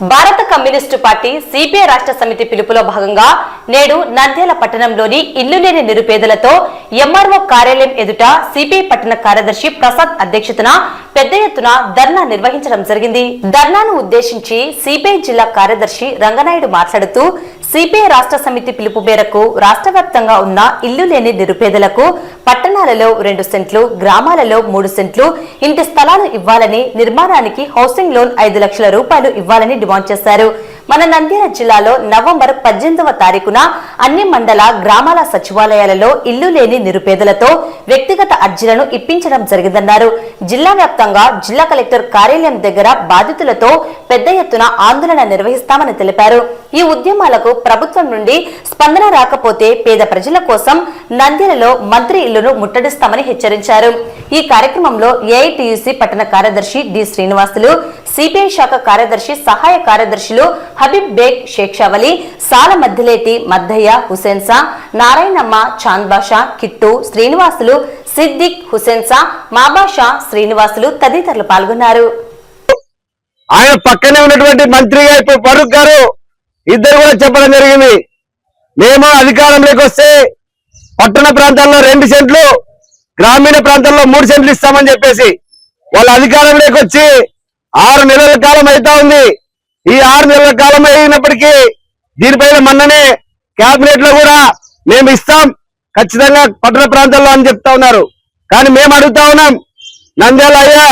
భారత communist party CPI రాష్ట్ర సమితి పిలుపులో భాగంగా నేడు నంద్యాల పట్టణంలోని ఇల్లు లేని నిరుపేదలతో ఎంఆర్ఓ కార్యాలయం ఎదుట సిపిఐ పట్టణ కార్యదర్శి ప్రసాద్ అధ్యక్షతన పెద్ద ఎత్తున ధర్నా నిర్వహించడం జరిగింది. ధర్నాను ఉద్దేశించి సిపిఐ జిల్లా కార్యదర్శి రంగనాయుడు మాట్లాడుతూ సిపిఐ రాష్ట్ర సమితి పిలుపు మేరకు రాష్ట్ర వ్యాప్తంగా ఉన్న ఇల్లు లేని నిరుపేదలకు పట్టణాలలో రెండు సెంట్లు గ్రామాలలో మూడు సెంట్లు ఇంటి స్థలాలు ఇవ్వాలని నిర్మాణానికి హౌసింగ్ లోన్ ఐదు లక్షల రూపాయలు ఇవ్వాలని డిమాండ్ చేశారు. మన నంద్యాల జిల్లాలో నవంబర్ పద్దెనిమిదవ తారీఖున అన్ని మండల గ్రామాల సచివాలయాలలో ఇల్లు లేని నిరుపేదలతో వ్యక్తిగత అర్జీలను ఇప్పించడం జరిగిందన్నారు. జిల్లా వ్యాప్తంగా జిల్లా కలెక్టర్ కార్యాలయం దగ్గర బాధితులతో పెద్ద ఎత్తున ఆందోళన నిర్వహిస్తామని తెలిపారు. ఈ ఉద్యమాలకు ప్రభుత్వం నుండి స్పందన రాకపోతే పేద ప్రజల కోసం నంద్యాలలో మంత్రి ఇల్లును ముట్టడిస్తామని హెచ్చరించారు. ఈ కార్యక్రమంలో ఏఐటియుసి పట్టణ కార్యదర్శి డి శ్రీనివాసులు సిపిఐ శాఖ కార్యదర్శి సహాయ కార్యదర్శులు హబీబ్ బేగ్ షేక్షావలి సాల మధ్యలేటి మద్దయ్య హుసేన్ సా నారాయణమ్మ చాంద్ బాషా కిట్టు శ్రీనివాసులు సిద్దిక్ హుసేన్ సా మాబాషా శ్రీనివాసులు తదితరులు పాల్గొన్నారు. ఆయన పక్కనే ఉన్నటువంటి మంత్రి ఇప్పుడు ఫరూక్ గారు ఇద్దరు కూడా చెప్పడం జరిగింది. మేము అధికారంలోకి వస్తే పట్టణ ప్రాంతాల్లో రెండు సెంట్లు గ్రామీణ ప్రాంతాల్లో మూడు సెంట్లు ఇస్తామని చెప్పేసి వాళ్ళ అధికారంలోకి వచ్చి ఆరు నెలల కాలం అవుతా ఉంది. ఈ ఆరు నెలల కాలం అయినప్పటికీ దీనిపైన మొన్ననే కేబినెట్లో కూడా మేము ఇస్తాం. ఖచ్చితంగా పట్టణ ప్రాంతాల్లో అని చెప్తా ఉన్నారు. కానీ మేము అడుగుతా ఉన్నాం నంద్యాల అయ్యా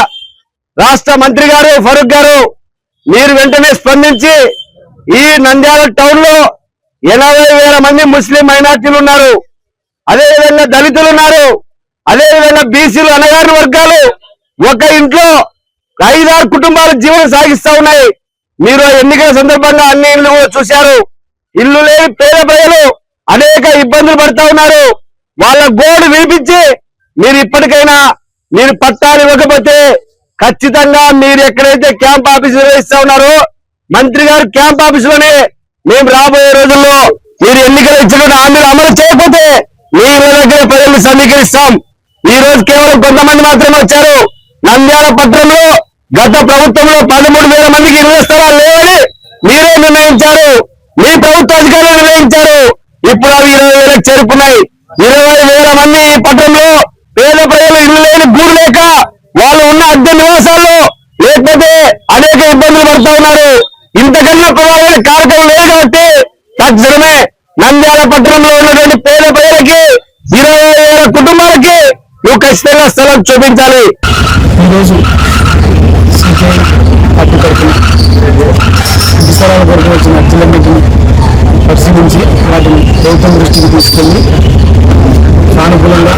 రాష్ట్ర మంత్రి గారు ఫరూక్ గారు మీరు వెంటనే స్పందించి ఈ నంద్యాల టౌన్లో ఎనభై వేల మంది ముస్లిం మైనార్టీలు ఉన్నారు. అదేవిధంగా దళితులు ఉన్నారు. అదేవిధంగా బీసీలు అనగారిన వర్గాలు ఒక ఇంట్లో ఐదారు కుటుంబాలు జీవనం సాగిస్తా ఉన్నాయి. మీరు ఎన్నికల సందర్భంగా అన్ని ఇళ్ళు కూడా చూశారు. ఇల్లు లేని పేద ప్రజలు అనేక ఇబ్బందులు పడుతూ ఉన్నారు. వాళ్ళ గోడు వినిపించి మీరు ఇప్పటికైనా మీరు పట్టాలు ఇవ్వకపోతే ఖచ్చితంగా మీరు ఎక్కడైతే క్యాంప్ ఆఫీస్ నిర్వహిస్తా ఉన్నారో మంత్రి గారు క్యాంప్ ఆఫీస్లోనే మేము రాబోయే రోజుల్లో మీరు ఎన్నికలు ఇచ్చిన హామీలు అమలు చేయకపోతే మీ దగ్గర ప్రజలు సమీకరిస్తాం. ఈ రోజు కేవలం కొంతమంది మాత్రమే వచ్చారు. నంద్యాల పట్టణంలో గత ప్రభుత్వంలో పదమూడు వేల మందికి ఇరవై స్థలాలు లేవని మీరే నిర్ణయించారు. మీ ప్రభుత్వ అధికారులు నిర్ణయించారు. ఇప్పుడు అవి ఇరవై వేలకు చేరుకున్నాయి. ఇరవై వేల మంది ఈ పట్టణంలో పేద ప్రజలు ఇల్లు లేని గూడు లేక వాళ్ళు ఉన్న అద్దె నివాసాల్లో లేకపోతే అనేక ఇబ్బందులు పడుతూ ఉన్నారు. ఇంతకన్నా ప్రమాదమైన కార్యక్రమం లేదు కాబట్టి తక్షణమే నంద్యాల పట్టణంలో ఉన్నటువంటి పేద ప్రజలకి ఇరవై వేల కుటుంబాలకి నువ్వు ఖచ్చితంగా స్థలం చూపించాలి. ఈరోజు సిపిఐ పార్టీ తరఫున విస్తరాల వచ్చిన అర్జీలన్నింటినీ ప్రభుత్వం దృష్టికి తీసుకెళ్ళి సానుకూలంగా